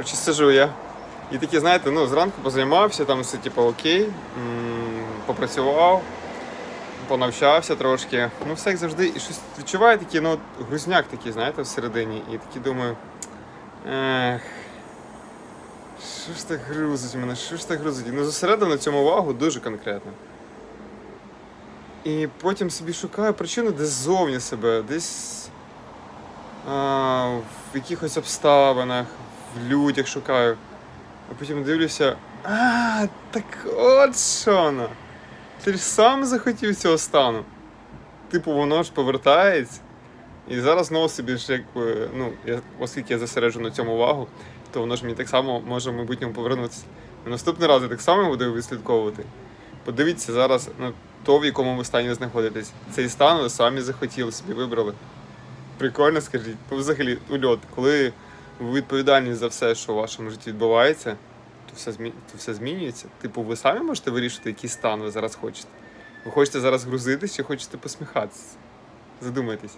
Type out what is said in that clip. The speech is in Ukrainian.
Короче, сижу я. І такі, знаєте, ну, зранку позаймався, там все типу окей, попрацював, понавчався трошки. Ну, все як завжди, і щось відчуваю такий, ну, грузняк такий, знаєте, всередині. І такий думаю. Ех. Що ж так грузить мене? Що ж так грузить? Ну, зосередив на цьому увагу дуже конкретно. І потім собі шукаю причину десь ззовні себе, десь а, в якихось обставинах, в людях шукаю. А потім дивлюся. А, так от що воно. Ти ж сам захотів цього стану. Типу, воно ж повертається. І зараз знову собі ж якби, ну, я, оскільки я зосереджу на цьому увагу, то воно ж мені так само може в майбутньому повернутися. І наступний раз я так само буду відслідковувати. Подивіться зараз на то, в якому ви стані знаходитесь. Цей стан ви самі захотіли, собі вибрали. Прикольно, скажіть. Взагалі, ульот, коли ви відповідальні за все, що в вашому житті відбувається, то все, змі... то все змінюється. Типу, ви самі можете вирішити, який стан ви зараз хочете. Ви хочете зараз грузитись чи хочете посміхатися? Задумайтесь.